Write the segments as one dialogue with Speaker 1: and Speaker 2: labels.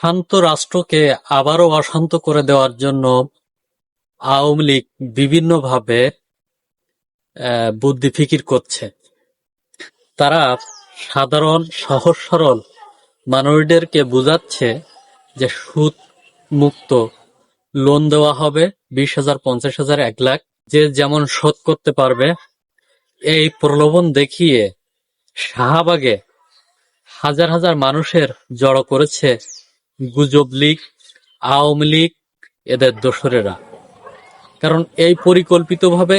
Speaker 1: শান্ত রাষ্ট্রকে আবারও অশান্ত করে দেওয়ার জন্য আওয়ামী লীগ বিভিন্নভাবে বুদ্ধি ফিকির করছে। তারা সাধারণ সহজ সরল মানুষদেরকে বোঝাচ্ছে যে সুদ মুক্ত লোন দেওয়া হবে, বিশ হাজার, পঞ্চাশ হাজার, এক লাখ। যে যেমন শোধ করতে পারবে, এই প্রলোভন দেখিয়ে শাহবাগে হাজার হাজার মানুষের জড়ো করেছে গুজব লীগ, আওয়ামী লীগ, এদের দোসরেরা। কারণ এই পরিকল্পিতভাবে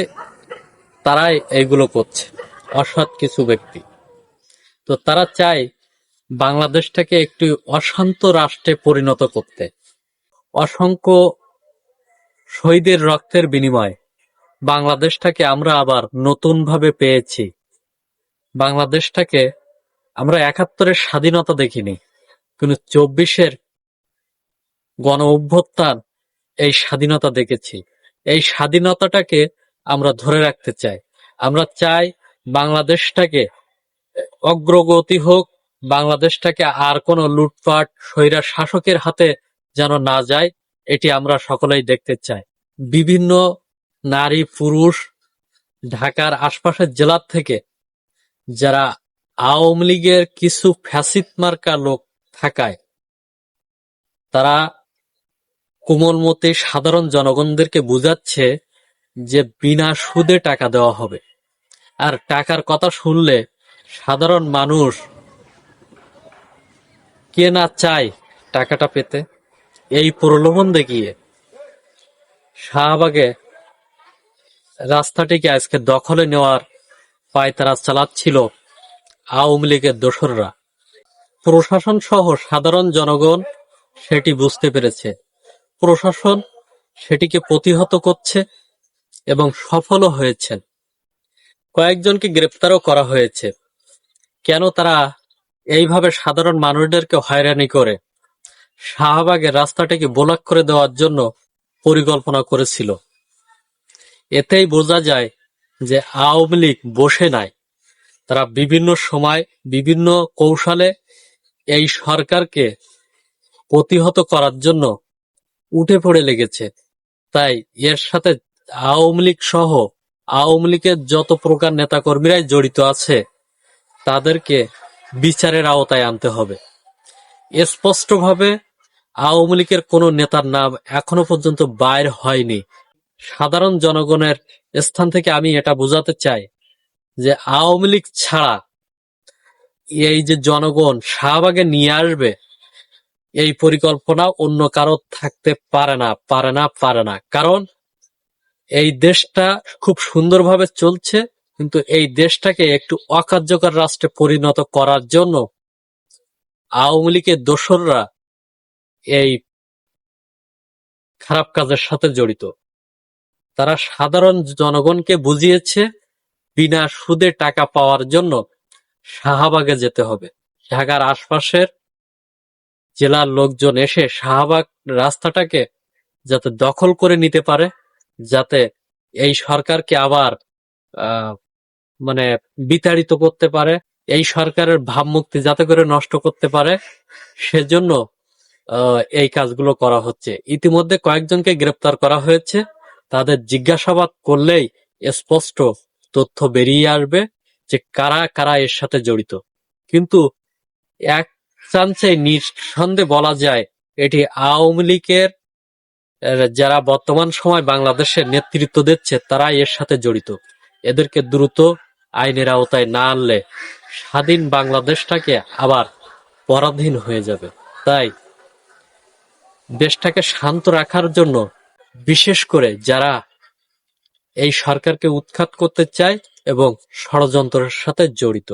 Speaker 1: তারাই এইগুলো করছে, অসৎ কিছু ব্যক্তি। তো তারা চায় বাংলাদেশটাকে একটি অশান্ত রাষ্ট্রে পরিণত করতে। অসংখ্য শহীদের রক্তের বিনিময়ে বাংলাদেশটাকে আমরা আবার নতুনভাবে পেয়েছি। বাংলাদেশটাকে আমরা একাত্তরের স্বাধীনতা দেখিনি, কিন্তু চব্বিশের গণ অভ্যুত্থান, এই স্বাধীনতা দেখেছি। এই স্বাধীনতাটাকে আমরা ধরে রাখতে চাই। আমরা চাই বাংলাদেশটাকে অগ্রগতি হোক, বাংলাদেশটাকে আর কোনো লুটপাট, স্বৈরা শাসকের হাতে যেন না যায়, এটি আমরা সকলেই দেখতে চাই। বিভিন্ন নারী, পুরুষ, ঢাকার আশপাশের জেলার থেকে যারা আওয়ামী লীগের কিছু ফ্যাসিদ মার্কা লোক থাকায়, তারা কোমলমতি সাধারণ জনগণদেরকে বুঝাচ্ছে যে বিনা সুদে টাকা দেওয়া হবে। আর টাকার কথা শুনলে সাধারণ মানুষ কে না চায় টাকাটা পেতে? এই প্রলোভন দেখিয়ে শাহবাগে রাস্তাটিকে আজকে দখলে নেওয়ার পায় তারা চালাচ্ছিল আওয়ামী লীগের দোসররা। প্রশাসন সহ সাধারণ জনগণ সেটি বুঝতে পেরেছে। প্রশাসন সেটিকে প্রতিহত করছে এবং সফলও হয়েছেন। কয়েকজনকে গ্রেপ্তারও করা হয়েছে। কেন তারা এইভাবে সাধারণ মানুষদেরকে হয়রানি করে? শাহবাগের রাস্তাটিকে ব্লক করে দেওয়ার জন্য পরিকল্পনা করেছিল। এতেই বোঝা যায় যে আওয়ামী লীগ বসে নাই। তারা বিভিন্ন সময় বিভিন্ন কৌশলে এই সরকারকে প্রতিহত করার জন্য উঠে পড়ে লেগেছে। তাই এর সাথে আওয়ামী লীগ সহ আওয়ামী লীগের যত প্রকার নেতাকর্মীরাই জড়িত আছে, তাদেরকে বিচারের আওতায় আনতে হবে। স্পষ্টভাবে আওয়ামী লীগের কোনো নেতার নাম এখনও পর্যন্ত বাইর হয়নি। সাধারণ জনগণের স্থান থেকে আমি এটা বোঝাতে চাই যে আওয়ামী লীগ ছাড়া এই যে জনগণ শাহবাগে নিয়ে আসবে এই পরিকল্পনা অন্য কারও থাকতে পারে না পারে না পারে না। কারণ এই দেশটা খুব সুন্দরভাবে চলছে, কিন্তু এই দেশটাকে একটু অকার্যকর রাষ্ট্রে পরিণত করার জন্য আওয়ামী লীগের দোসররা এই খারাপ কাজের সাথে জড়িত। তারা সাধারণ জনগণকে বুঝিয়েছে, বিনা সুদে টাকা পাওয়ার জন্য শাহবাগে যেতে হবে। ঢাকার আশপাশের জেলার লোকজন এসে শাহবাগ রাস্তাটাকে যাতে দখল করে নিতে পারে, যাতে এই সরকারকে আবার মানে বিতাড়িত করতে পারে, এই সরকারের ভাবমূর্তি যাতে করে নষ্ট করতে পারে, সেজন্য এই কাজগুলো করা হচ্ছে। ইতিমধ্যে কয়েকজনকে গ্রেপ্তার করা হয়েছে। তাদের জিজ্ঞাসাবাদ করলেই স্পষ্ট তথ্য বেরিয়ে আসবে যে কারা কারা এর সাথে জড়িত। কিন্তু এক চান্সে নিঃসন্দেহে বলা যায় এটি আওয়ামী লীগের যারা বর্তমান সময় বাংলাদেশের নেতৃত্ব দিচ্ছে তারা এর সাথে জড়িত। এদেরকে দ্রুত আইনের আওতায় না আনলে স্বাধীন বাংলাদেশটাকে আবার পরাধীন হয়ে যাবে। তাই দেশটাকে শান্ত রাখার জন্য বিশেষ করে যারা এই সরকারকে উৎখাত করতে চায় এবং ষড়যন্ত্রের সাথে জড়িত।